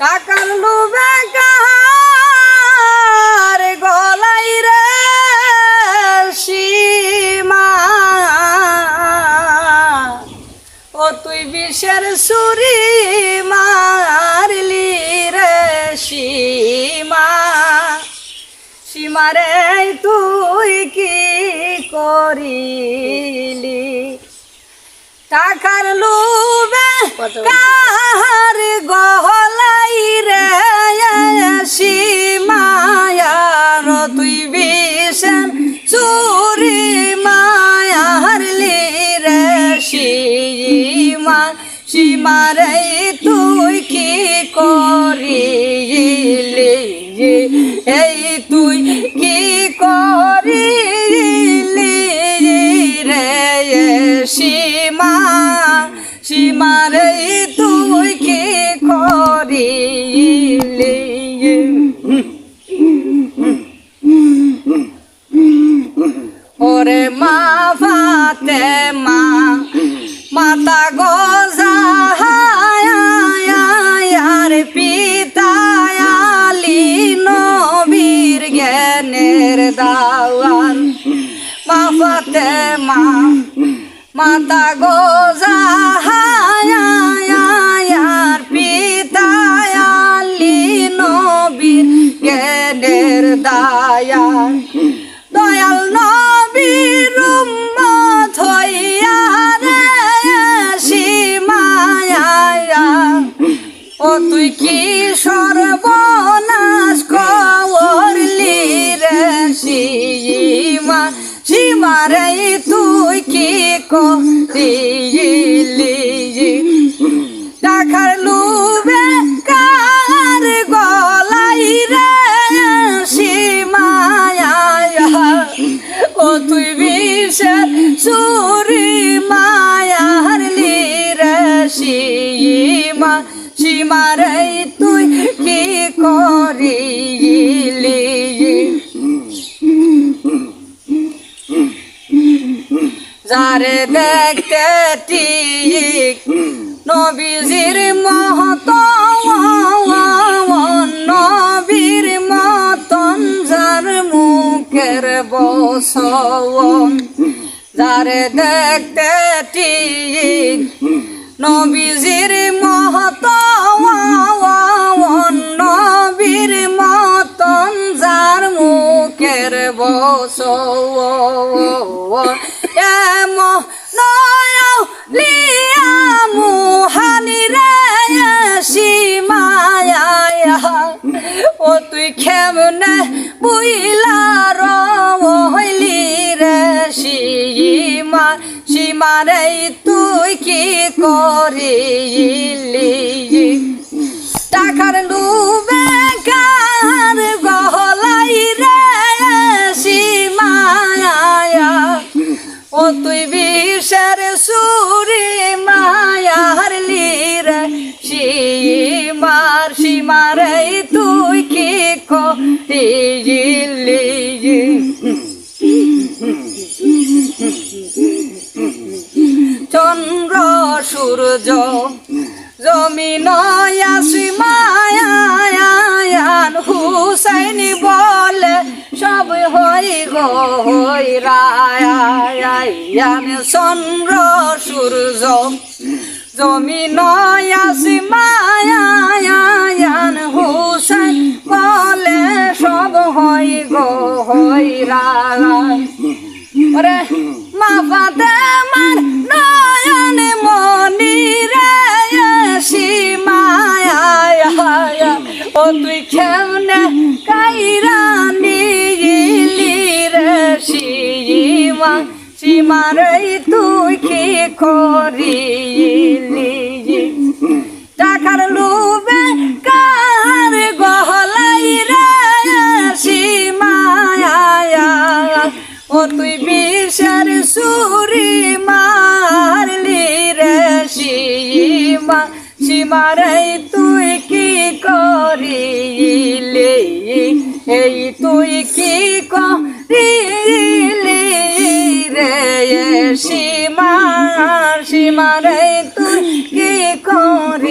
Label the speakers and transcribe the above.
Speaker 1: টাকার লোভে কার গলাই রে সীমা। ও তুই বিষের সুরি মারলি রে সীমা। সীমারে তুই কি করিলি? টাকার লোভে কার গহলাই সীমারে তুই কি করিলি? এই তুই কি করিলি রে সীমা? সীমারে তুই কি করিলি? ওরে মা ফাতে মা মাতা গোজাহায়ার জ্ঞানের দাওয়ান মা ফাতে মা মাতা গোজাহায়ার পিতায়ালি নবীর জ্ঞানের দায়ান দয়াল নবীর হইয়া রে সীমায়া ও তুই কি সর্বনাশ সীমারে তুই কি করলি টাকার লুবে কার গলাই রে? সীমায়া ও তুই বিষের সুরি মায়ার রে সীমা। সীমারে তুই কি করিলি যারে দেখতে ঠিক। নবীজির মহত নবীর মতন যার মুখের বসন। যারে দেখতে ঠিক। নবীজির মহত মুখের বস এম লিয়া মুহানি রে সীমায়া ও তুই কেমনে বুইলা রইলি রে সীমা সীমারে তুই কি করিলি টাকার লুবে কার সীমার তুই কি করিলি? চন্দ্র, সূর্য, জমিন আসিমায়ান হুসাইনি বলে, সব হই গো, হই রায়ান, চন্দ্র, সূর্য জমিন আসিমায়ান হুসাইন বলে সব হই গো হই ওরে মা মার নয়ন মনি রে ও তুই কেমনে সীমা সীমারে তুই কি করিলি? টাকার লোভে কার গহলাই রে? সীমায়া ও তুই বিষের সুরি মারলি রে সীমা। সীমারে তুই কি করিলি? এই তুই কি করিলি? রে সীমা সীমারে তুই কি করি